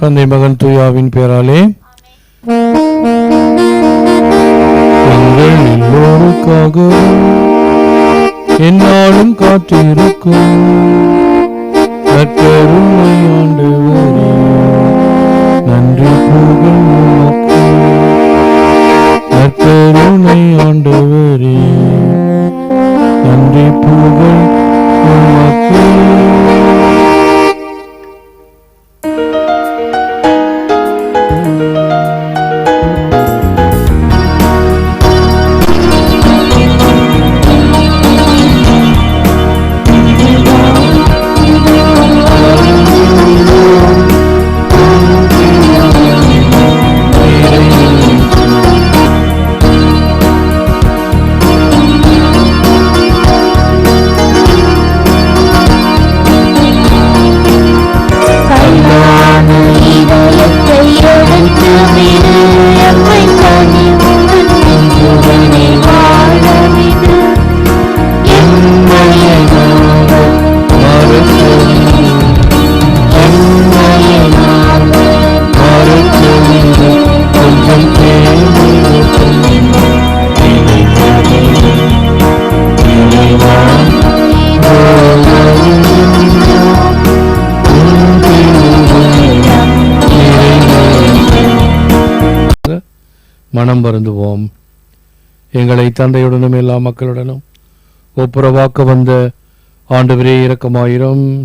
தந்தை மகன் துயாவின் பேராலே. எங்கள் எல்லோருக்காக என்னாலும் காத்திருக்கும். நற்கருணை ஆண்டவரே நன்றி புகழ் உமக்கு. ஆண்டவர் மனம் வருந்துவோம். எங்களை தந்தையுடனும் எல்லா மக்களுடனும் ஒப்புரவாக்க வந்த ஆண்டவரே இரக்கமாயிரும்.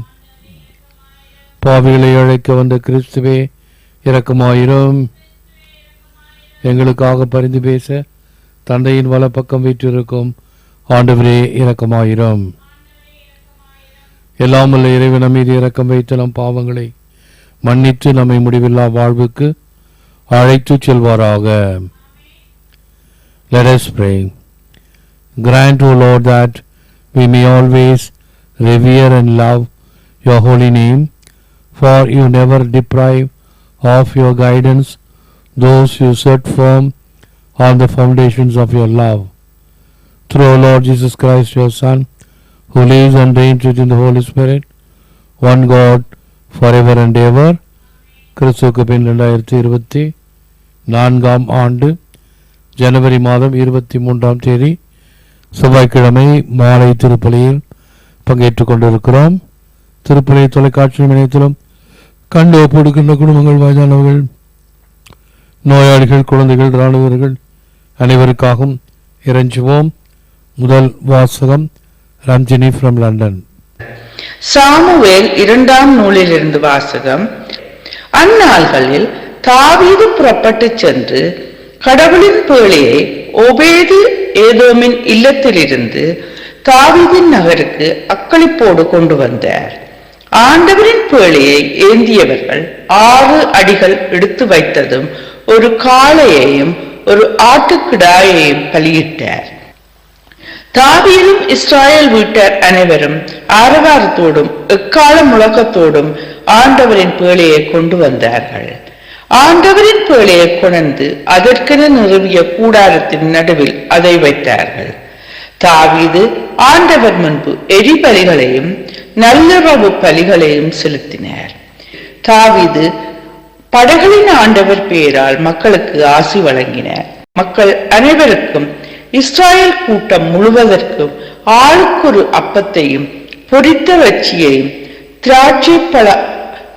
பாவிகளை அழைக்க வந்த கிறிஸ்துவே இரக்கமாயிரும். எங்களுக்காக பரிந்து பேச தந்தையின் வலப்பக்கம் வீற்றிருக்கும் ஆண்டவரே இரக்கமாயிரும். உள்ள இறைவன் மீது இரக்கம் வைத்து நம் பாவங்களை மன்னித்து நம்மை முடிவில்லா வாழ்வுக்கு அழைத்துச் செல்வாராக. Let us pray. Grant, O Lord, that we may always revere and love your holy name, for you never deprive of your guidance those who set firm on the foundations of your love. Through our Lord Jesus Christ, your Son, who lives and reigns within the Holy Spirit, one God, forever and ever. கிறிஸ்துவுக்கு பின் ரெண்டாயிரத்தி இருபத்தி நான்காம் ஆண்டு ஜனவரி மாதம் இருபத்தி மூன்றாம் தேதி செவ்வாய்க்கிழமை மாலை திருப்பலியில் பங்கேற்றுக் கொண்டிருக்கிறோம். திருப்பலி தொலைக்காட்சி நிலையத்திலும் கண்டு ஒப்படுகின்ற குடும்பங்கள் வயதானவர்கள் நோயாளிகள் குழந்தைகள் இராணுவர்கள் அனைவருக்காகவும் இறைஞ்சுவோம். முதல் வாசகம் ரஞ்சினி ஃப்ரம் லண்டன் சாமுவேல் இரண்டாம் நூலிலிருந்து வாசகம். அந்நாள்களில் தாவீது புறப்பட்டு சென்று கடவுளின் பேழையை ஒபேது ஏதோமின் இல்லத்திலிருந்து தாவிதின் நகருக்கு அக்களிப்போடு கொண்டு வந்தார். ஆண்டவரின் பேழையை ஏந்தியவர்கள் ஆறு அடிகள் எடுத்து வைத்ததும் ஒரு காளையையும் ஒரு ஆட்டுக்கிடாயையும் பலியிட்டார். தாவியலும் இஸ்ராயேல் வீட்டார் அனைவரும் ஆரவாரத்தோடும் எக்கால முழக்கத்தோடும் ஆண்டவரின் பேழையை கொண்டு வந்தார்கள். ஆண்டவரின் பேழையை கொணர்ந்து அதற்கென நிறுவிய கூடாரத்தின் நடுவில் அதை வைத்தார்கள். தாவீது ஆண்டவர் முன்பு எரிபலிகளையும் நல்லுறவு பலிகளையும் செலுத்தினார். தாவீது படைகளின் ஆண்டவர் பெயரால் மக்களுக்கு ஆசி வழங்கினார். மக்கள் அனைவருக்கும் இஸ்ராயல் கூட்டம் முழுவதற்கும் ஆளுக்கொரு அப்பத்தையும் பொரித்த வச்சியையும் திராட்சை பழ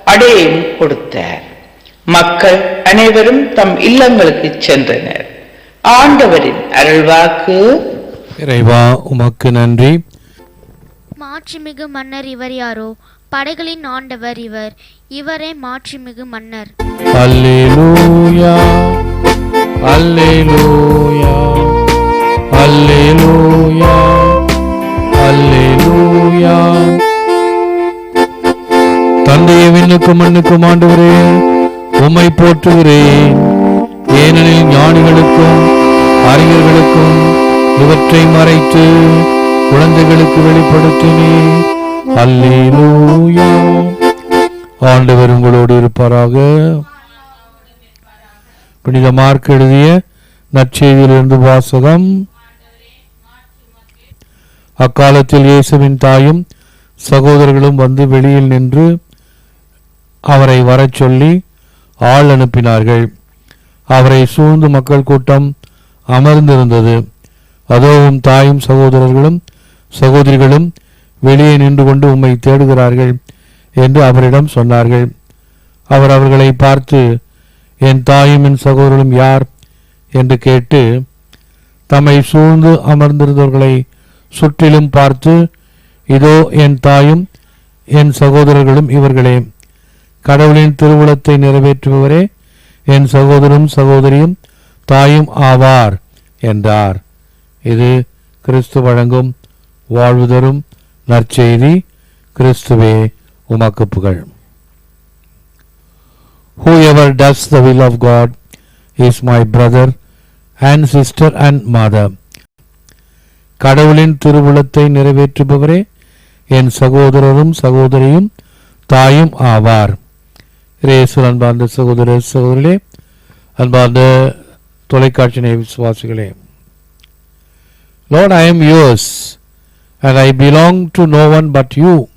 அடையையும் கொடுத்தார். மக்கள் அனைவரும் தம் இல்லங்களுக்கு சென்றனர். ஆண்டவரின் அருள்வாக்கு. இறைவா உமக்கு நன்றி. மாட்சிமிகு மன்னர் இவர் யாரோ? படைகளின் ஆண்டவர் இவர். இவரே மாட்சிமிகு மன்னர். அல்லேலூயா. அல்லேலூயா. அல்லேலூயா. அல்லேலூயா. தந்தையை விண்ணுக்கும் மண்ணுக்கும் ஆண்டவரே உம்மை போற்றுகிறேன். ஏனெனில் ஞானிகளுக்கும் அறிஞர்களுக்கும் இவற்றை மறைத்து குழந்தைகளுக்கு வெளிப்படுத்தினேன் அல்லேலூயா. ஆண்டவர் உங்களோடு இருப்பாராக. புனித மார்க் எழுதிய நற்செய்தியிலிருந்து வாசகம். அக்காலத்தில் இயேசுவின் தாயும் சகோதரர்களும் வந்து வெளியில் நின்று அவரை வரச் சொல்லி ஆள் அனுப்பினார்கள். அவரை சூழ்ந்து மக்கள் கூட்டம் அமர்ந்திருந்தது. அதோவும் தாயும் சகோதரர்களும் சகோதரிகளும் வெளியே நின்று கொண்டு உம்மை தேடுகிறார்கள் என்று அவரிடம் சொன்னார்கள். அவர் அவர்களை பார்த்து என் தாயும் என் சகோதரரும் யார்? என்று கேட்டு தம்மை சூழ்ந்து அமர்ந்திருந்தவர்களை சுற்றிலும் பார்த்து இதோ என் தாயும் என் சகோதரர்களும் இவர்களே. கடவுளின் திருவுளத்தை நிறைவேற்றுபவரே என் சகோதரும் சகோதரியும் தாயும் ஆவார் என்றார். இது கிறிஸ்து வழங்கும் வாழ்வு தரும் நற்செய்தி. கிறிஸ்துவே உமக்கு புகழ். Whoever does the will of God is my brother and sister and mother கடவுளின் திருவுளத்தை நிறைவேற்றுபவரே என் சகோதரரும் சகோதரியும் தாயும் ஆவார். ரேசு அன்பார்ந்த சகோதர சகோதரிகளே அன்பார்ந்த தொலைக்காட்சி நேய விசுவாசிகளே Lord, I am yours, and I belong to no one but you.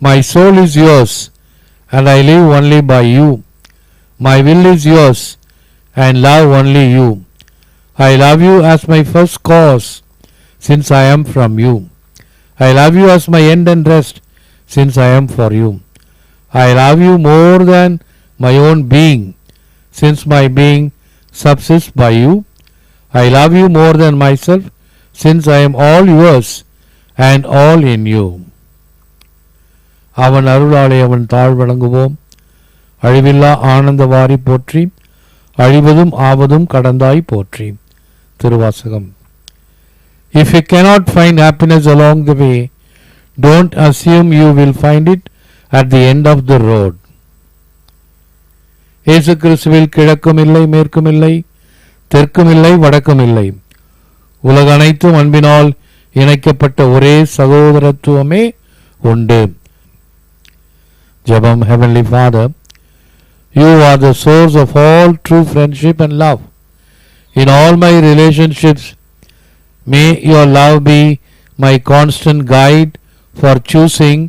My soul is yours, and I live only by you. My will is yours, and love only you. I love you as my first cause, since I am from you. I love you as my end and rest, since I am for you. I love you more than my own being, since my being subsists by you. I love you more than myself, since I am all yours and all in you. அவன் அருளாலே அவன் தாழ் வணங்குவோம் அழிவில்லா ஆனந்த வாரி போற்றி அழிவதும் ஆவதும் கடந்தாய் போற்றி Thiruvasagam If you cannot find happiness along the way, don't assume you will find it at the end of the road. இயேசு கிறிஸ்துவில் கிழக்கும் இல்லை மேற்கும் இல்லை தெற்கும் இல்லை வடக்கும் இல்லை உலக அனைத்தும் அன்பினால் இணைக்கப்பட்ட ஒரே சகோதரத்துவமே உண்டு ஜெபம் heavenly father you are the source of all true friendship and love in all my relationships may your love be my constant guide for choosing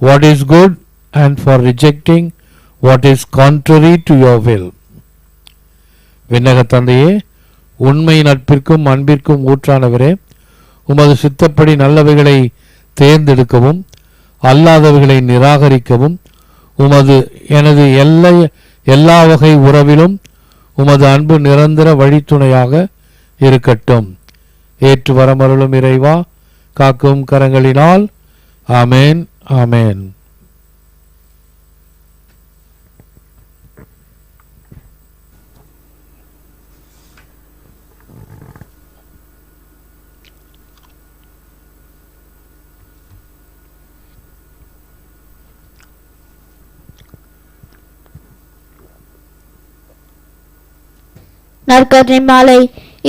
what is good and for rejecting what is contrary to your will. விண்ணக தந்தையே உண்மை நட்பிற்கும் அன்பிற்கும் ஊற்றானவரே உமது சித்தப்படி நல்லவைகளை தேர்ந்தெடுக்கவும் அல்லாதவைகளை நிராகரிக்கவும் உமது எனது எல்லை எல்லா வகை உறவிலும் உமது அன்பு நிரந்தர வழித்துணையாக இருக்கட்டும் ஏற்று வரமருளும் இறைவா காக்கும் கரங்களினால் ஆமேன் ஆமேன் நற்கருணை மாலை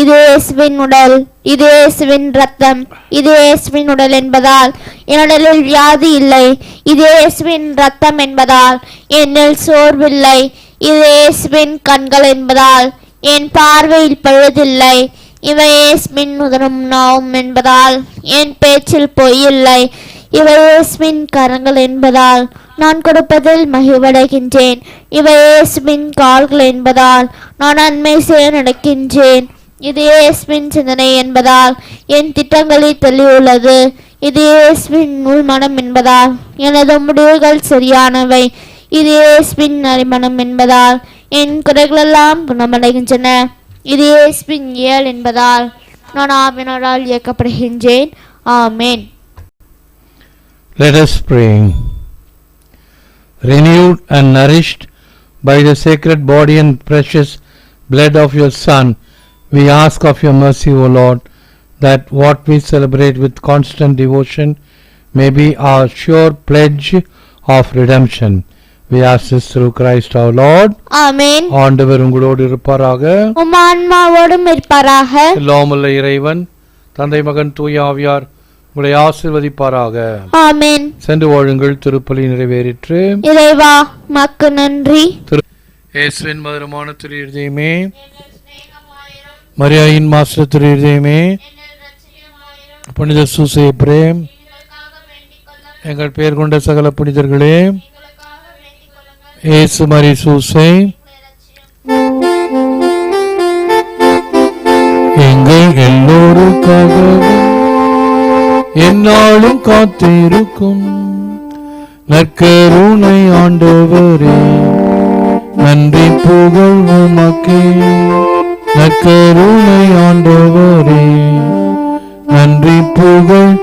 இது இயேசுவின் உடல் இது இயேசுவின் ரத்தம் இது இயேசுவின் உடல் என்பதால் என்னுடலில் வியாதி இல்லை. இது இயேசுவின் ரத்தம் என்பதால் என்னில் சோர்வில்லை. இது இயேசுவின் கண்கள் என்பதால் என் பார்வையில் பழுதில்லை. இவை இயேசுவின் உதரும் நாவும் என்பதால் என் பேச்சில் பொய்யில்லை இவை இயேசுவின் கரங்கள் என்பதால் நான் கொடுப்பதில் மகிழ்வடைகின்றேன். இவை இயேசுவின் கால்கள் என்பதால் நான் நன்மை செய்ய நடக்கின்றேன். இது இயேசுவின் சிந்தனை என்பதால் என் திட்டங்களில் தெளிவுள்ளது இது இயேசுவின் உள்மனம் என்பதால் எனது முடிவுகள் சரியானவை. இது இயேசுவின் நரிமணம் என்பதால் என் குறைகளெல்லாம் குணமடைகின்றன. இது இயேசுவின் இயல் என்பதால் நான் ஆவினரால் இயக்கப்படுகின்றேன். ஆமேன். Let us pray. Renewed and nourished by the sacred body and precious blood of your Son, we ask of your mercy, O Lord, that what we celebrate with constant devotion may be our sure pledge of redemption. We ask this through Christ our Lord. ஆமேன் ஆண்டவர் உங்களோடு இருப்பாராக உம் ஆன்மாவோடும் இருப்பாராக எல்லாமுள்ள இறைவன் தந்தை மகன் தூய ஆவியார் உங்களை ஆசிர்வதிப்பாராக ஆமேன் சென்று வாழுங்கள் திருப்பலி நிறைவேறிற்று இறைவா மக்கு நன்றி இயேசுவின் மதுரமான திரு இருதயமே மரியாயின் மாஸ்டர் திரு இருதயமே புனித சூசைய பிரேம் எங்கள் பெயர் கொண்ட சகல புனிதர்களே ஏசு மரி சூசை. எங்கள் எல்லோருக்காகவும் என்னாலும் காத்திருக்கும் நற்கருணை ஆண்டவரே. நன்றி புகழ் உமக்கே. நற்கருணை ஆண்டவரே நன்றி புகழ்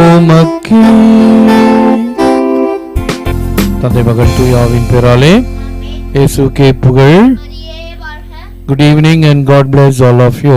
ஓமக்கே தந்தை மகன் தூயாவின் பெயராலே இயேசுக்கே புகழ். Good evening and God bless all of you